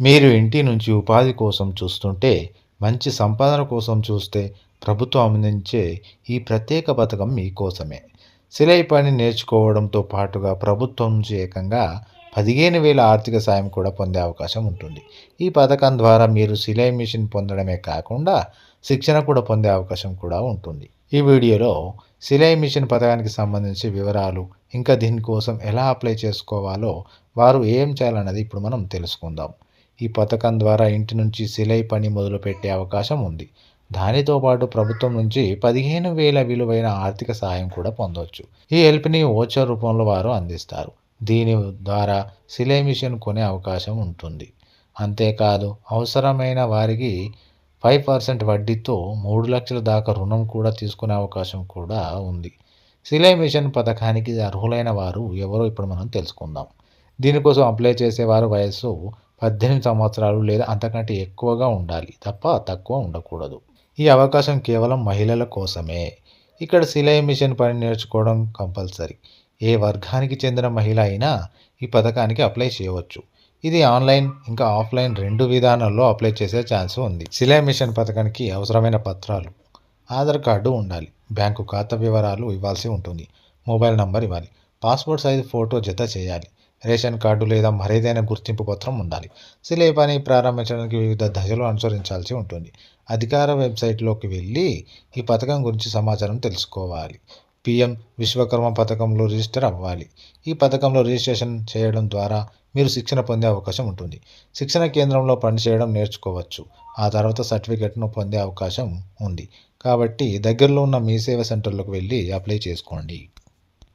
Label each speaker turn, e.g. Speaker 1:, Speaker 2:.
Speaker 1: మీరు ఇంటి నుంచి ఉపాధి కోసం చూస్తుంటే మంచి సంపాదన కోసం చూస్తే ప్రభుత్వం అందించే ఈ ప్రత్యేక పథకం మీకోసమే సిలై పని నేర్చుకోవడంతో పాటుగా ప్రభుత్వం నుంచి ఏకంగా పదిహేను వేల ఆర్థిక సాయం కూడా పొందే అవకాశం ఉంటుంది. ఈ పథకం ద్వారా మీరు సిలై మిషన్ పొందడమే కాకుండా శిక్షణ కూడా పొందే అవకాశం కూడా ఉంటుంది. ఈ వీడియోలో సిలై మిషన్ పథకానికి సంబంధించి వివరాలు ఇంకా దీనికోసం ఎలా అప్లై చేసుకోవాలో వారు ఏం చేయాలన్నది ఇప్పుడు మనం తెలుసుకుందాం. ఈ పథకం ద్వారా ఇంటి నుంచి సిలై పని మొదలుపెట్టే అవకాశం ఉంది. దానితో పాటు ప్రభుత్వం నుంచి పదిహేను వేల విలువైన ఆర్థిక సహాయం కూడా పొందవచ్చు ఈ హెల్ప్ని ఓచర్ రూపంలో వారు అందిస్తారు. దీని ద్వారా సిలై మిషన్ కొనే అవకాశం ఉంటుంది. అంతేకాదు అవసరమైన వారికి ఫైవ్ పర్సెంట్ వడ్డీతో మూడు లక్షల దాకా రుణం కూడా తీసుకునే అవకాశం కూడా ఉంది. సిలై మిషన్ పథకానికి అర్హులైన వారు ఎవరో ఇప్పుడు మనం తెలుసుకుందాం. దీనికోసం అప్లై చేసేవారు వయస్సు పద్దెనిమిది సంవత్సరాలు లేదా అంతకంటే ఎక్కువగా ఉండాలి తప్ప తక్కువ ఉండకూడదు. ఈ అవకాశం కేవలం మహిళల కోసమే. ఇక్కడ సిలై మిషన్ పని నేర్చుకోవడం కంపల్సరీ. ఏ వర్గానికి చెందిన మహిళ అయినా ఈ పథకానికి అప్లై చేయవచ్చు. ఇది ఆన్లైన్ ఇంకా ఆఫ్లైన్ రెండు విధానాల్లో అప్లై చేసే ఛాన్స్ ఉంది. సిలై మిషన్ పథకానికి అవసరమైన పత్రాలు ఆధార్ కార్డు ఉండాలి. బ్యాంకు ఖాతా వివరాలు ఇవ్వాల్సి ఉంటుంది. మొబైల్ నంబర్ ఇవ్వాలి. పాస్పోర్ట్ సైజ్ ఫోటో జత చేయాలి. రేషన్ కార్డు లేదా మరేదైనా గుర్తింపు పత్రం ఉండాలి. సిలే పని ప్రారంభించడానికి వివిధ దశలు అనుసరించాల్సి ఉంటుంది. అధికార వెబ్సైట్లోకి వెళ్ళి ఈ పథకం గురించి సమాచారం తెలుసుకోవాలి. పిఎం విశ్వకర్మ పథకంలో రిజిస్టర్ అవ్వాలి. ఈ పథకంలో రిజిస్ట్రేషన్ చేయడం ద్వారా మీరు శిక్షణ పొందే అవకాశం ఉంటుంది. శిక్షణ కేంద్రంలో పనిచేయడం నేర్చుకోవచ్చు. ఆ తర్వాత సర్టిఫికెట్ను పొందే అవకాశం ఉంది. కాబట్టి దగ్గరలో ఉన్న మీ సేవ సెంటర్లోకి వెళ్ళి అప్లై చేసుకోండి.